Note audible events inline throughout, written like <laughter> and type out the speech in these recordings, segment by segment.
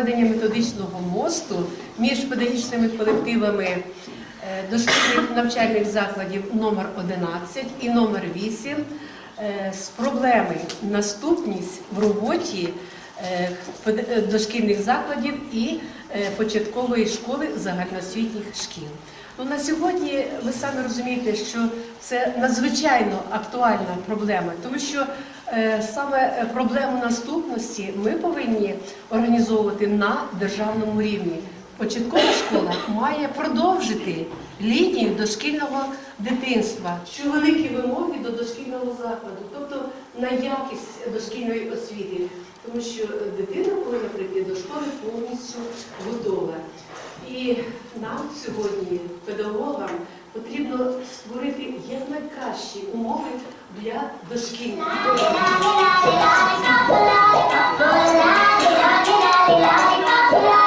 проведення методичного мосту між педагогічними колективами е, дошкільних навчальних закладів номер 11 і номер 8 е, з проблеми наступність в роботі е, дошкільних закладів і початкової школи загальноосвітніх шкіл. Ну, На сьогодні ви самі розумієте, що це надзвичайно актуальна проблема, тому що саме е, проблему наступності ми повинні організовувати на державному рівні. Початкова школа має продовжити лінію дошкільного дитинства, що великі вимоги до дошкільного закладу, тобто на якість дошкільної освіти, тому що дитина повинна прийти до школи повністю готова. І нам сьогодні, педагогам, потрібно створити якнайкращі умови для дошкільників. Зібрав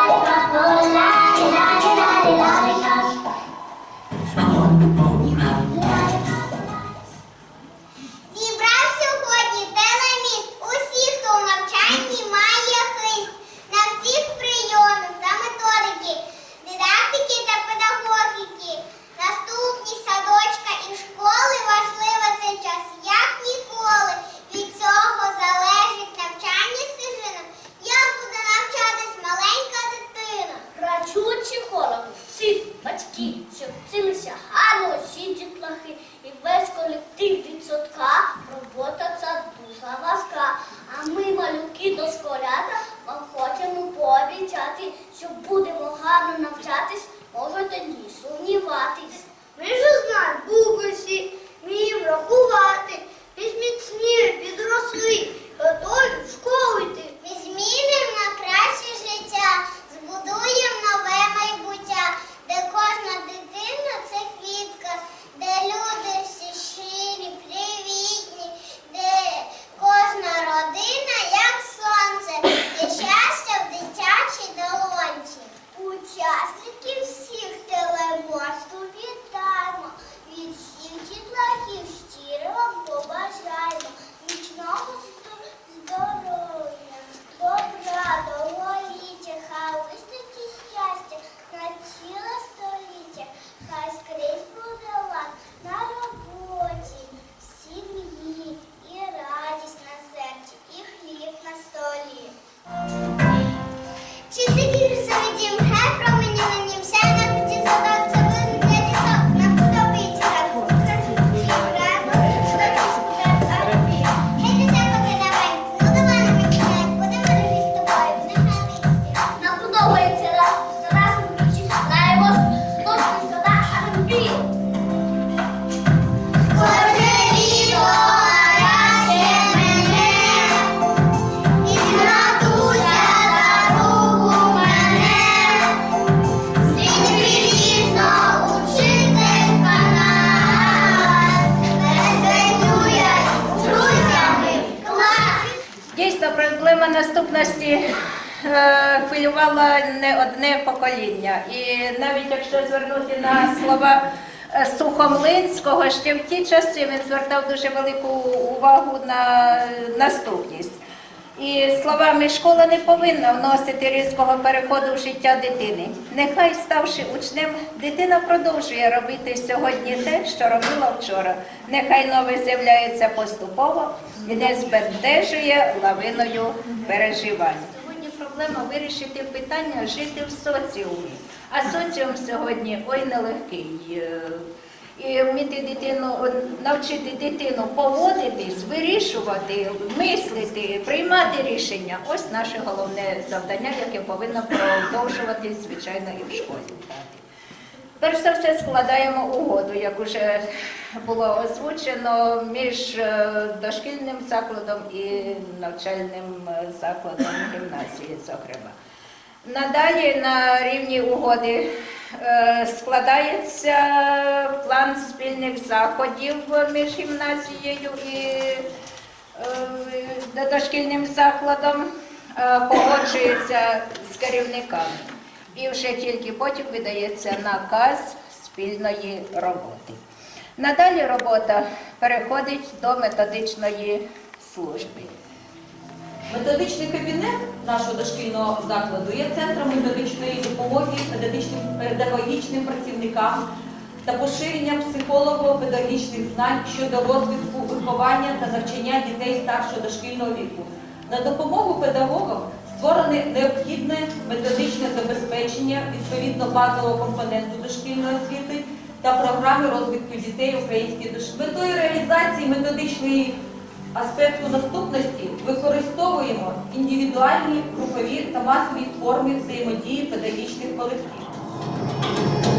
наступності е, хвилювала не одне покоління. І навіть якщо звернути на слова е, Сухомлинського, ще в ті часи він звертав дуже велику увагу на наступність. І словами школа не повинна вносити різкого переходу в життя дитини. Нехай, ставши учнем, дитина продовжує робити сьогодні те, що робила вчора. Нехай нове з'являється поступово і не збентежує лавиною переживань. Сьогодні проблема вирішити питання жити в соціумі. А соціум сьогодні ой нелегкий. І вміти дитину, навчити дитину поводитись, вирішувати, мислити, приймати рішення. Ось наше головне завдання, яке повинно продовжуватись, звичайно, і в школі. Перш за все складаємо угоду, як уже було озвучено, між е, дошкільним закладом і навчальним е, закладом гімназії, зокрема. Надалі на рівні угоди складається план спільних заходів між гімназією і е, дошкільним закладом, е, погоджується з керівниками. І вже тільки потім видається наказ спільної роботи. Надалі робота переходить до методичної служби. Методичний кабінет нашого дошкільного закладу є центром методичної допомоги педагогічним, працівникам та поширенням психолого-педагогічних знань щодо розвитку виховання та навчання дітей старшого дошкільного віку. На допомогу педагогам створене необхідне методичне забезпечення відповідно базового компоненту дошкільної освіти та програми розвитку дітей української дошкільної. Метою реалізації методичної аспекту наступності використовуємо індивідуальні, групові та масові форми взаємодії педагогічних колективів.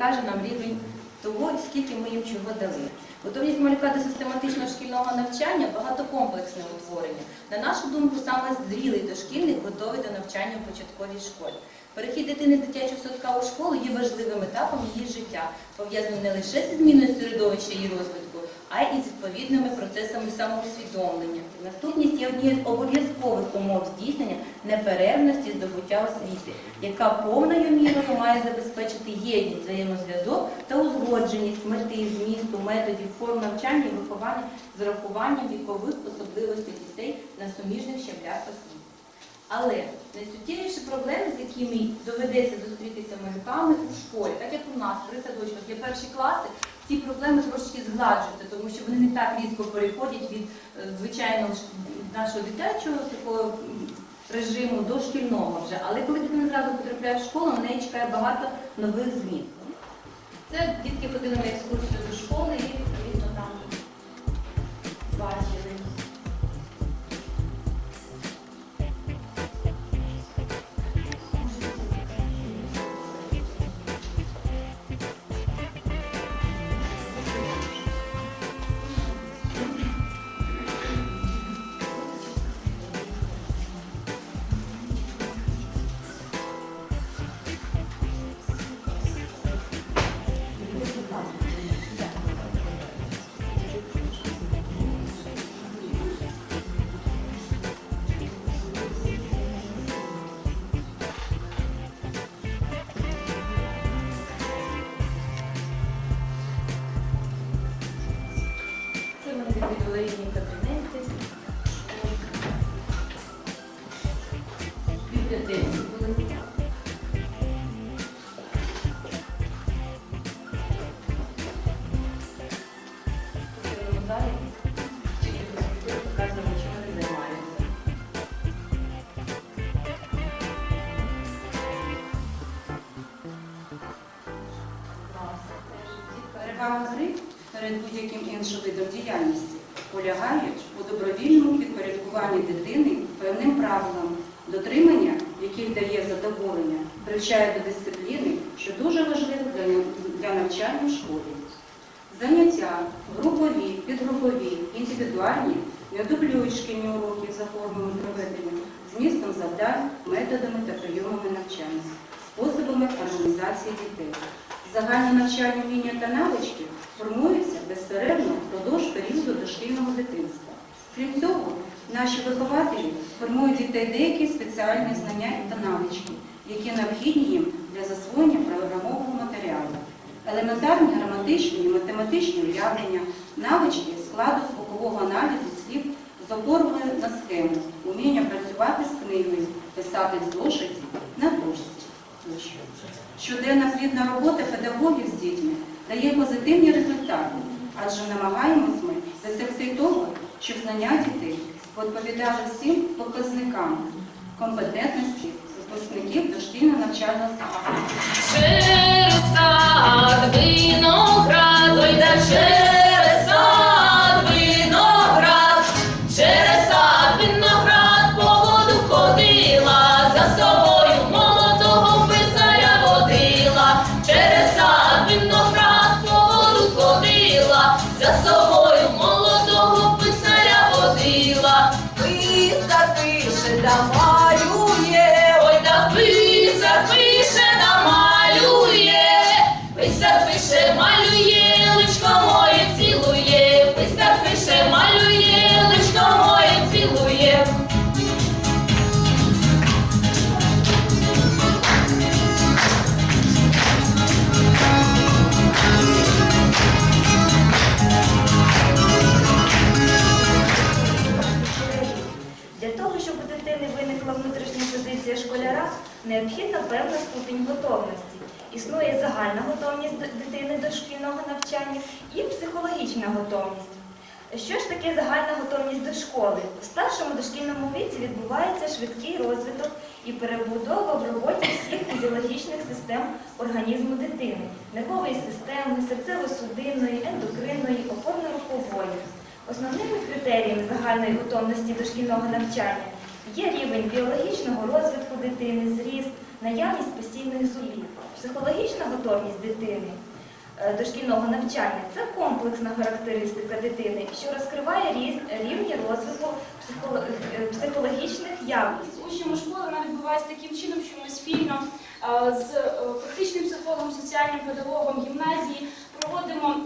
Покаже нам рівень того, скільки ми їм чого дали. Готовність малюка до систематичного шкільного навчання багатокомплексне утворення. На нашу думку, саме зрілий дошкільник готовий до навчання у початковій школі. Перехід дитини з дитячого садка у школу є важливим етапом її життя, пов'язаним не лише зі зміною середовища її розвитку, а й із відповідними процесами самоусвідомлення. Наступність є однією з обов'язкових умов здійснення неперервності здобуття освіти, яка повною мірою має забезпечити єдність, взаємозв'язок та узгодженість мети, змісту, методів, форм навчання і виховання з урахуванням вікових особливостей дітей на суміжних щаблях освіти. Але найсуттєвіші проблеми, з якими доведеться зустрітися малюками у школі, так як у нас при садочках є перші класи, ці проблеми трошки згладжуються, тому що вони не так різко переходять від е, звичайного нашого дитячого такого режиму до шкільного вже. Але коли дитина зразу потрапляє в школу, на неї чекає багато нових змін. Це дітки ходили на екскурсію до школи і відповідно там бачили. Відвели різні яких дає задоволення, привчає до дисципліни, що дуже важливо для, навчання в школі. Заняття групові, підгрупові, індивідуальні не дублюють шкільні уроки за формами проведення, змістом завдань, методами та прийомами навчання, способами організації дітей. Загальне навчання вміння та навички формуються безперервно впродовж періоду дошкільного дитинства. Крім цього, наші вихователі формують дітей деякі спеціальні знання та навички, які необхідні їм для засвоєння програмового матеріалу. Елементарні граматичні і математичні уявлення, навички складу звукового аналізу слів з опорою на схему, уміння працювати з книгою, писати в зошиті, на дошці. Щоденна плідна робота педагогів з дітьми дає позитивні результати, адже намагаємось ми досягти того, щоб знання дітей відповідали всім показникам компетентності випускників дошкільно навчального закладу. Через сад виноград, ой, да необхідна певна ступінь готовності. Існує загальна готовність дитини до шкільного навчання і психологічна готовність. Що ж таке загальна готовність до школи? У старшому дошкільному віці відбувається швидкий розвиток і перебудова в роботі всіх фізіологічних систем організму дитини, нервової системи, серцево-судинної, ендокринної, опорно-рухової. Основними критеріями загальної готовності дошкільного навчання є рівень біологічного розвитку дитини, зріст, наявність постійних зубів, психологічна готовність дитини е, дошкільного навчання це комплексна характеристика дитини, що розкриває рівні розвитку е, психологічних якостей. Учнями школи вона відбувається таким чином, що ми спільно е, з практичним психологом, соціальним педагогом гімназії проводимо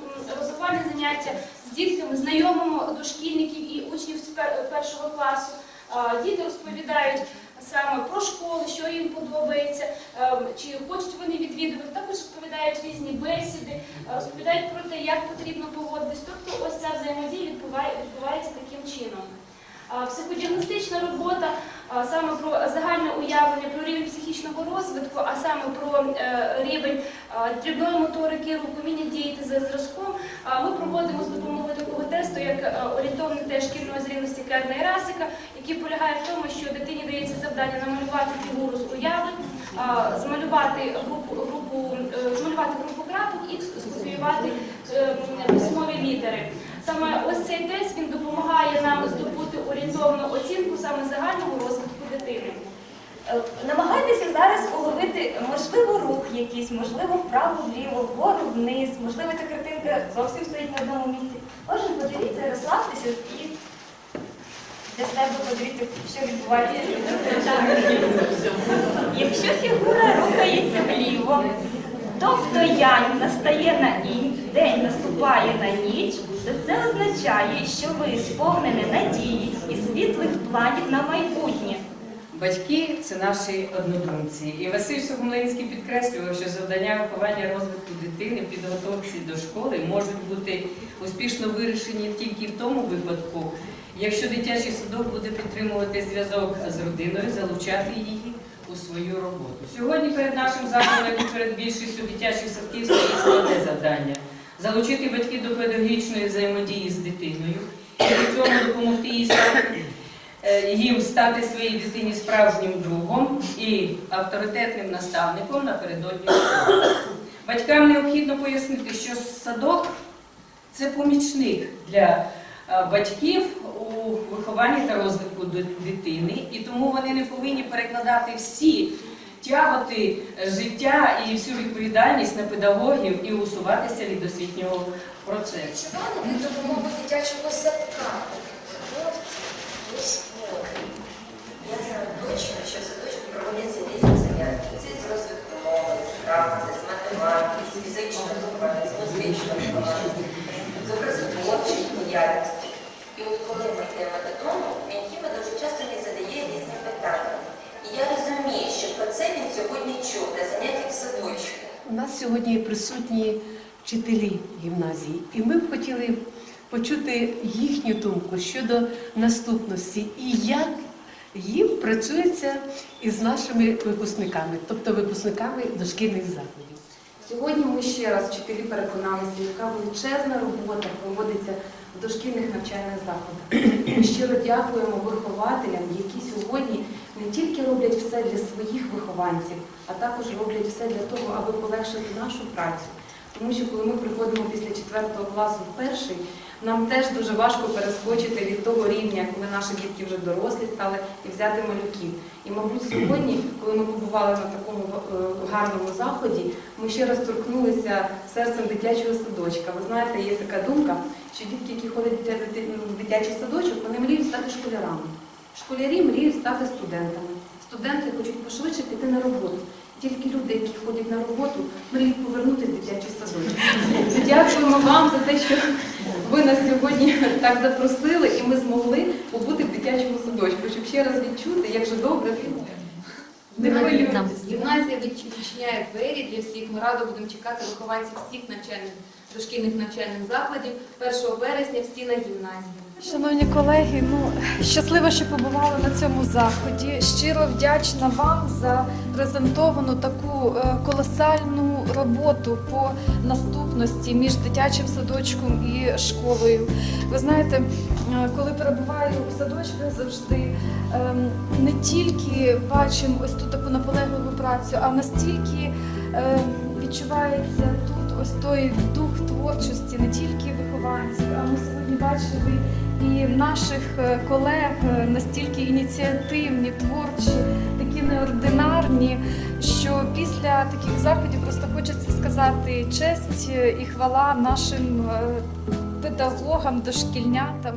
розвивальні заняття з дітками, знайомимо дошкільників і учнів з першого класу. Діти розповідають саме про школу, що їм подобається, е, чи хочуть вони відвідувати. Також розповідають різні бесіди, е, розповідають про те, як потрібно поводитись. Тобто ось ця взаємодія відбувається таким чином. Психодіагностична робота саме про загальне уявлення про рівень психічного розвитку, а саме про е, рівень дрібної моторики, рук, уміння діяти за зразком. Ми проводимо з допомогою такого тесту, як е, орієнтовний тест шкільної зрілості Керна і Расика, який полягає в тому, що дитині дається завдання намалювати фігуру з а, змалювати групу, групу, е, змалювати групу крапок і скопіювати е, письмові літери. Саме ось цей тест він допомагає нам здобути орієнтовну оцінку саме загального розвитку дитини. Е, Намагайтеся зараз уловити, можливо, рух якийсь, можливо, вправо, вліво, вгору, вниз, можливо, ця картинка зовсім стоїть на одному місці. Кожен подивіться, розслабтеся і для себе подивіться, що відбувається. Якщо фігура рухається вліво, тобто янь настає на інь, день наступає на ніч, то це означає, що ви сповнені надії і світлих планів на майбутнє. Батьки це наші однодумці. І Василь Сухомлинський підкреслював, що завдання виховання розвитку дитини, підготовці до школи можуть бути успішно вирішені тільки в тому випадку, якщо дитячий садок буде підтримувати зв'язок з родиною, залучати її у свою роботу. Сьогодні перед нашим закладом, і перед більшістю дитячих садків, стоїть складне завдання залучити батьків до педагогічної взаємодії з дитиною і при цьому допомогти їй стати їм стати своїй дитині справжнім другом і авторитетним наставником напередодні. Батькам необхідно пояснити, що садок це помічник для е, батьків у вихованні та розвитку дитини, і тому вони не повинні перекладати всі тяготи життя і всю відповідальність на педагогів і усуватися від освітнього процесу. Від допомоги дитячого садка. Мови, з математики, з фізичного виховання, з музичного виховання, з образотворчої діяльності. І от коли ми йдемо додому, він Ківа дуже часто мені задає різні питання. І я розумію, що про це він сьогодні чув на заняттях в садочку. У нас сьогодні присутні вчителі гімназії, і ми б хотіли почути їхню думку щодо наступності і як їм працюється із нашими випускниками, тобто випускниками дошкільних закладів. Сьогодні ми ще раз вчителі переконалися, яка величезна робота проводиться в дошкільних навчальних закладах. Ми щиро дякуємо вихователям, які сьогодні не тільки роблять все для своїх вихованців, а також роблять все для того, аби полегшити нашу працю. Тому що коли ми приходимо після 4 класу в перший, нам теж дуже важко перескочити від того рівня, коли наші дітки вже дорослі стали, і взяти малюків. І, мабуть, сьогодні, коли ми побували на такому е, гарному заході, ми ще раз торкнулися серцем дитячого садочка. Ви знаєте, є така думка, що дітки, які ходять в дитячий садочок, вони мріють стати школярами. Школярі мріють стати студентами. Студенти хочуть пошвидше піти на роботу. Тільки люди, які ходять на роботу, мріють повернутися в дитячий садочок. Дякуємо вам за те, що ви нас сьогодні <laughs> так запросили, і ми змогли побути в дитячому садочку, щоб ще раз відчути, як же добре. Не хвилюйтесь. Гімназія відчиняє двері для всіх. Ми радо будемо чекати вихованців всіх навчальних дошкільних навчальних закладів 1 вересня в стінах гімназії. Шановні колеги, ну щаслива, що побували на цьому заході. Щиро вдячна вам за презентовану таку е, колосальну роботу по наступності між дитячим садочком і школою. Ви знаєте, е, коли перебуваю у садочках, завжди ем, не тільки бачимо ось ту таку наполегливу працю, а настільки е, відчувається тут ось той дух творчості, не тільки вихованців, а ми сьогодні бачили і наших е, колег е, настільки ініціативні, творчі, такі неординарні, що після таких заходів просто хочеться сказати честь е, і хвала нашим е, педагогам, дошкільнятам.